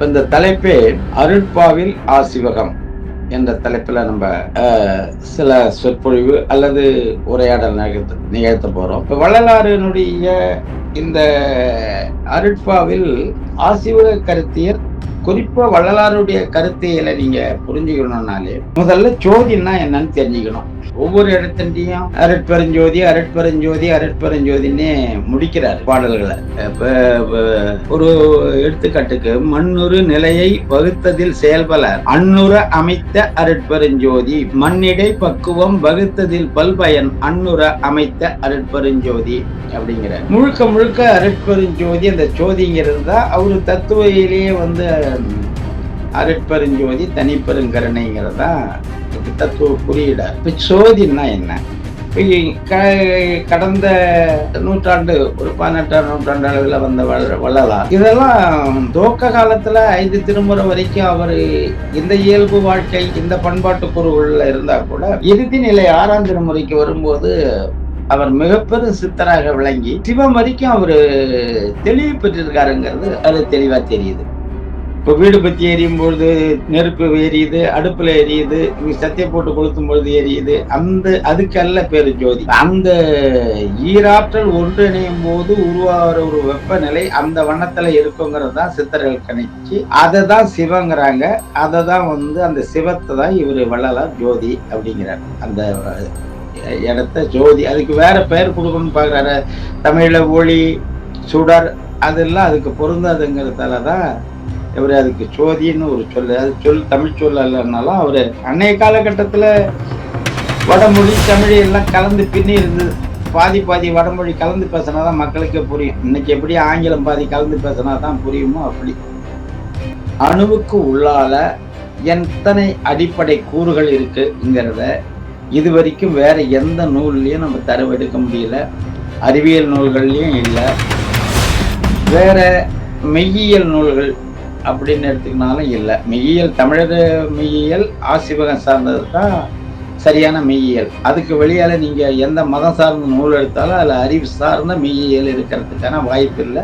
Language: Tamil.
இப்போ இந்த தலைப்பே அருட்பாவில் ஆசிவகம் என்ற தலைப்பில் நம்ம சில சொற்பொழிவு அல்லது உரையாடல் நிகழ்த்த நிகழ்த்த போறோம். இப்போ வள்ளலாரினுடைய இந்த அருட்பாவில் ஆசிவக கருத்தியல் குறிப்பா வள்ளலாருடைய கருத்தியலை நீங்க புரிஞ்சுக்கணும்னாலே முதல்ல ஜோதின்னா என்னன்னு தெரிஞ்சுக்கணும். ஒவ்வொரு இடத்துலையும் அருட்பெருஞ்சோதி அருட்பெருஞ்சோதி அருட்பெருஞ்சோதின்னு முடிக்கிறார் பாடல்களை. ஒரு எடுத்துக்காட்டுக்கு மண்ணுறு நிலையை வகுத்ததில் செயல்பல அன்னுற அமைத்த அருட்பெருஞ்சோதி மண்ணிடை பக்குவம் வகுத்ததில் பல்பயன். அன்னுற அமைத்த அருட்பெருஞ்சோதி அப்படிங்கிறார். முழுக்க முழுக்க அருட்பெருஞ்சோதி அந்த ஜோதிங்கிறது தான் அவரு தத்துவையிலேயே வந்து அருட்பெருஞ்சோதி தனிப்பெருங்கருணைங்கிறதா தான் தத்துவ குறியீடா? இப்ப சோதின்னா என்ன கடந்த நூற்றாண்டு ஒரு பதினெட்டாம் நூற்றாண்டு அளவில் வந்த வள்ள- வள்ளலார். இதெல்லாம் துவக்க காலத்துல ஐந்து திருமுறை வரைக்கும் அவர் இந்த இயல்பு வாழ்க்கை இந்த பண்பாட்டு குருவுள்ள இருந்தா கூட இறுதி நிலை ஆறாம் திருமுறைக்கு வரும்போது அவர் மிகப்பெரும் சித்தராக விளங்கி சிவம் வரைக்கும் அவரு தெளிவு பெற்றிருக்காருங்கிறது அது தெளிவா தெரியுது. இப்போ வீடு பற்றி எரியும் பொழுது நெருப்பு எரியுது அடுப்புல எரியுது சத்திய போட்டு கொளுத்தும் பொழுது எரியுது. அந்த அதுக்கல்ல பேரு ஜோதி. அந்த ஈராற்றல் ஒன்றிணையும் போது உருவாகிற ஒரு வெப்பநிலை அந்த வண்ணத்துல இருக்குங்கிறது தான் சித்தர்கள் கணிச்சு அதை தான் சிவங்கிறாங்க. அதை தான் வந்து அந்த சிவத்தை தான் இவர் வள்ளலார் ஜோதி அப்படிங்கிறார். அந்த இடத்த ஜோதி அதுக்கு வேற பெயர் கொடுக்கணும்னு பார்க்குறாரு தமிழில் ஒளி சுடர் அதெல்லாம் அதுக்கு பொருந்தாதுங்கிறதால தான் இவர் அதுக்கு சோதின்னு ஒரு சொல் அது சொல் தமிழ் சொல் இல்லைன்னாலும் அவர் அன்னைய காலகட்டத்தில் வடமொழி தமிழ் எல்லாம் கலந்து பின்னி இருந்தது பாதி பாதி வடமொழி கலந்து பேசினா தான் மக்களுக்கே புரியும். இன்னைக்கு எப்படி ஆங்கிலம் பாதி கலந்து பேசினா தான் புரியுமோ அப்படி. அணுவுக்கு உள்ளால எத்தனை அடிப்படை கூறுகள் இருக்குங்கிறத இது வரைக்கும் வேற எந்த நூல்லையும் நம்ம தரவெடுக்க முடியல. அறிவியல் நூல்கள்லையும் இல்லை. வேற மெய்யியல் நூல்கள் அப்படின்னு எடுத்துக்கினாலும் இல்லை. மெய்யியல் தமிழக மெய்யியல் ஆசிவகம் சார்ந்தது தான் சரியான மெய்யியல். அதுக்கு வெளியால் நீங்கள் எந்த மதம் சார்ந்த நூல் எடுத்தாலும் அதில் அறிவு சார்ந்த மெய்யியல் இருக்கிறதுக்கான வாய்ப்பு இல்லை.